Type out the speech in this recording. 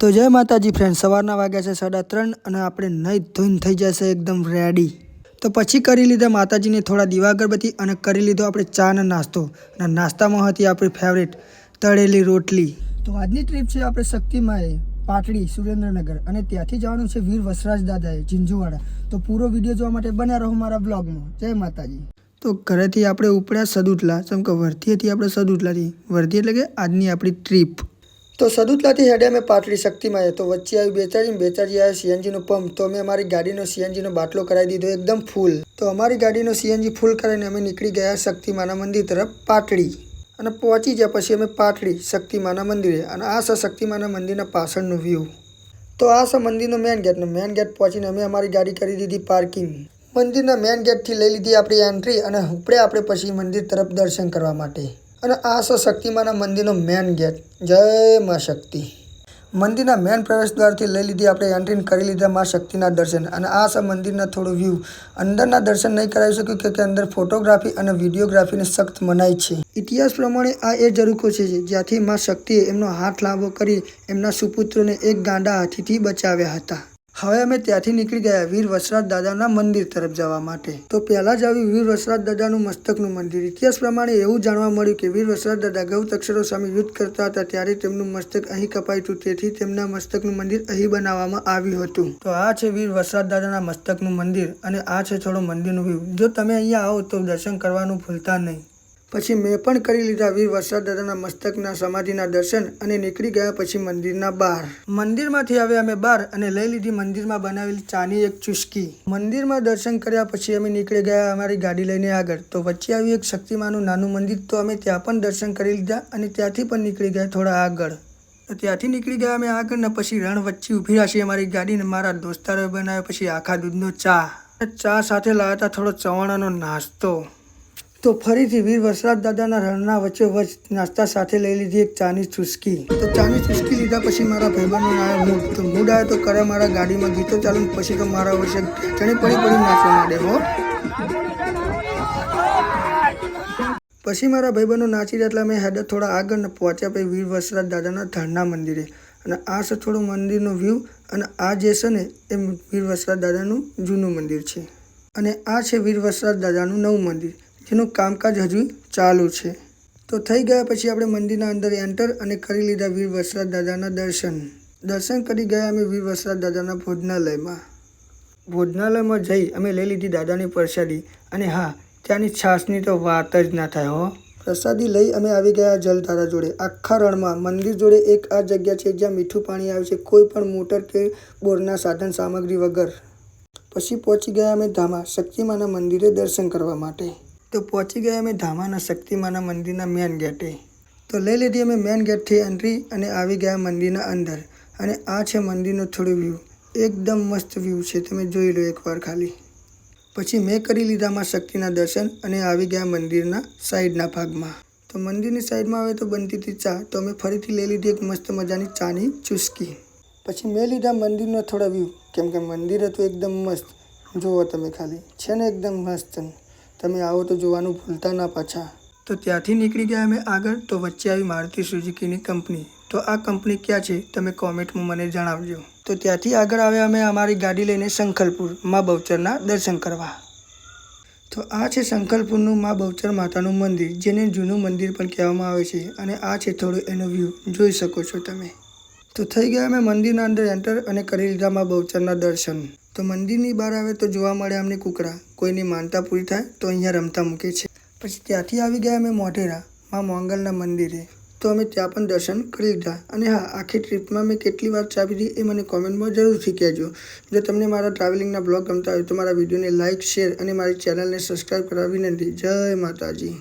તો જય માતાજી ફ્રેન્ડ સવારના વાગ્યા છે સાડા ત્રણ અને આપણે નહીં ધોઈને થઈ જશે એકદમ રેડી તો પછી કરી લીધા માતાજીને થોડા દીવા અગરબત્તી અને કરી લીધો આપણે ચા અને નાસ્તો. અને નાસ્તામાં હતી આપણી ફેવરેટ તળેલી રોટલી. તો આજની ટ્રીપ છે આપણે શક્તિમાએ પાટડી, સુરેન્દ્રનગર અને ત્યાંથી જવાનું છે વીર વસરાજ દાદાએ, ઝીંઝુવાડા. તો પૂરો વીડિયો જોવા માટે બન્યા રહો મારા બ્લોગમાં જય માતાજી. તો ઘરેથી આપણે ઉપડ્યા સદુટલા, જેમ કે વર્ધી હતી આપણે સદુટલાથી. વર્ધી એટલે કે આજની આપણી ટ્રીપ તો સદુતલાથી હેડે અમે પાટડી શક્તિમાં તો વચ્ચે આવી બેચારી બેચારી આવ્યા સીએનજીનો પંપ, તો અમે અમારી ગાડીનો સીએનજીનો બાટલો કરાવી દીધો એકદમ ફૂલ. તો અમારી ગાડીનો સીએનજી ફૂલ કરાવીને અમે નીકળી ગયા શક્તિમાના મંદિર તરફ પાટડી અને પહોંચી ગયા પછી અમે પાટડી શક્તિમાના મંદિરે અને આ છે શક્તિમાના મંદિરના પાછળનું વ્યૂ તો આ છે મંદિરનો મેન ગેટ મેન ગેટ પહોંચીને અમે અમારી ગાડી કરી દીધી પાર્કિંગ મંદિરના મેન ગેટથી લઈ લીધી આપણી એન્ટ્રી અને ઉપડે આપણે પછી મંદિર તરફ દર્શન કરવા માટે. અને આ છે શક્તિમાના મંદિરનો મેન ગેટ જય મા શક્તિ. મંદિરના મેન પ્રવેશ દ્વારથી લઈ લીધી આપણે એન્ટ્રી કરી લીધા મા શક્તિના દર્શન. અને આ છે મંદિરના થોડું વ્યૂ અંદરના દર્શન નહીં કરાવી શક્યું કે અંદર ફોટોગ્રાફી અને વિડીયોગ્રાફીને સખ્ત મનાઈ છે. ઇતિહાસ પ્રમાણે આ એ ઝરૂખો છે જ્યાંથી મા શક્તિએ એમનો હાથ લાંબો કરી એમના સુપુત્રોને એક ગાંડા હાથીથી બચાવ્યા હતા. હવે અમે ત્યાંથી નીકળી ગયા વીર વસરાજ દાદાના મંદિર તરફ જવા માટે. તો પહેલા જ આવી વીર વસરાજ દાદાનું મસ્તકનું મંદિર. ઇતિહાસ પ્રમાણે એવું જાણવા મળ્યું કે વીર વસરાજ દાદા ગૌતક્ષરો સામે યુદ્ધ કરતા હતા ત્યારે તેમનું મસ્તક અહીં કપાયું હતું. તેથી તેમના મસ્તકનું મંદિર અહીં બનાવવામાં આવ્યું હતું. તો આ છે વીર વસરાજ દાદાના મસ્તકનું મંદિર અને આ છે થોડો મંદિરનું વ્યૂ જો તમે અહીંયા આવો તો દર્શન કરવાનું ભૂલતા નહીં. પછી મેં પણ કરી લીધા વીર વરસાદ દાદાના મસ્તકના સમાધિના દર્શન અને નીકળી ગયા પછી મંદિરના બહાર મંદિરમાંથી આવ્યા અમે બહાર અને લઈ લીધી મંદિરમાં બનાવેલી ચાની એક ચુસ્કી. મંદિરમાં દર્શન કર્યા પછી અમે નીકળી ગયા અમારી ગાડી લઈને આગળ. તો વચ્ચે આવ્યું એક શક્તિમાનું નાનું મંદિર, તો અમે ત્યાં પણ દર્શન કરી લીધા અને ત્યાંથી પણ નીકળી ગયા થોડા આગળ. ત્યાંથી નીકળી ગયા અમે આગળ ને પછી રણ વચ્ચે ઊભી રાખી અમારી ગાડીને મારા દોસ્તારોએ બનાવ્યો પછી આખા દૂધનો ચા. ચા સાથે લાવ્યા હતા થોડો ચવાણાનો નાસ્તો. તો ફરીથી વીર વસરાજ દાદાના રણના વચ્ચે વચ નાસ્તા સાથે લઈ લીધી એક ચાની ચુસ્કી. તો ચાની ચુસ્કી લીધા પછી મારા ભાઈબંધનો આવ્યો મૂડ. તો મૂડ આવ્યો તો કરે મારા ગાડીમાં ગીતો ચાલુ પછી તો મારા વર્ષે ચણી પડી પડી નાચવા માંડે, હો. પછી મારા ભાઈબંધો નાચી રહ્યા એટલે અમે હેડર થોડા આગળ પહોંચ્યા પછી વીર વસરાજ દાદાના ધરના મંદિરે. અને આ છે થોડું મંદિરનો વ્યૂ અને આ જે છે ને એ વીર વસરાજ દાદાનું જૂનું મંદિર છે. અને આ છે વીર વસરાજ દાદાનું નવું મંદિર. જેનું કામકાજ હજુ ચાલુ છે. તો થઈ ગયા પછી આપણે મંદિરના અંદર એન્ટર અને કરી લીધા વીર વસરાજ દાદાના દર્શન. દર્શન કરી ગયા અમે વીર વસરાજ દાદાના ભોજનાલયમાં. ભોજનાલયમાં જઈ અમે લઈ લીધી દાદાની પ્રસાદી. અને હા, ત્યાંની છાશની તો વાત જ ના થાય હો. પ્રસાદી લઈ અમે આવી ગયા જલધારા જોડે. આખા રણમાં મંદિર જોડે એક આ જગ્યા છે જ્યાં મીઠું પાણી આવે છે, કોઈ પણ મોટર કે બોરના સાધન સામગ્રી વગર. પછી પહોંચી ગયા અમે ધામા શક્તિમાના મંદિરે દર્શન કરવા માટે. તો પહોંચી ગયા અમે ધામાના શક્તિમાના મંદિરના મેન ગેટે તો લઈ લીધી અમે મેન ગેટથી એન્ટ્રી અને આવી ગયા મંદિરના અંદર. અને આ છે મંદિરનો થોડો વ્યૂ એકદમ મસ્ત વ્યૂ છે, તમે જોઈ લો એકવાર ખાલી. પછી મેં કરી લીધામાં શક્તિના દર્શન અને આવી ગયા મંદિરના સાઈડના ભાગમાં. તો મંદિરની સાઈડમાં આવે તો બનતી હતી ચા. તો અમે ફરીથી લઈ લીધી એક મસ્ત મજાની ચાની ચુસ્કી. પછી મેં લીધા મંદિરનો થોડા વ્યૂ કેમ કે મંદિર હતું એકદમ મસ્ત. જુઓ તમે ખાલી. છે ને એકદમ મસ્ત. તમે આવો તો જોવાનું ભૂલતા ના પાછા. તો ત્યાંથી નીકળી ગયા અમે આગળ, તો વચ્ચે આવી મારુતિ સુઝુકીની કંપની. તો આ કંપની ક્યાં છે, તમે કોમેન્ટમાં મને જણાવજો. તો ત્યાંથી આગળ આવ્યા અમે અમારી ગાડી લઈને શંખલપુર મા બહુચરના દર્શન કરવા. તો આ છે શંખલપુરનું મા બહુચર માતાનું મંદિર, જેને જૂનું મંદિર પણ કહેવામાં આવે છે, અને આ છે થોડો એનો વ્યૂ જોઈ શકો છો તમે. તો થઈ ગયા અમે મંદિરના અંદર એન્ટર અને કરી લીધા મા બહુચરના દર્શન. તો મંદિરની બહાર આવે તો જોવા મળે અમને કૂકરા. કોઈની માનતા પૂરી થાય તો અહીંયા રમતા મૂકે છે. પછી ત્યાંથી આવી ગયા અમે મોઢેરા, મા મોંગલના મંદિરે. તો અમે ત્યાં પણ દર્શન કરી લીધા. અને હા, આખી ટ્રીપમાં મેં કેટલી વાર ચા પીધી એ મને કોમેન્ટમાં જરૂરથી કહેજો. જો તમને મારા ટ્રાવેલિંગના બ્લોગ ગમતા હોય તો મારા વિડીયોને લાઇક શેર અને મારી ચેનલને સબસ્ક્રાઈબ કરવા વિનંતી. જય માતાજી.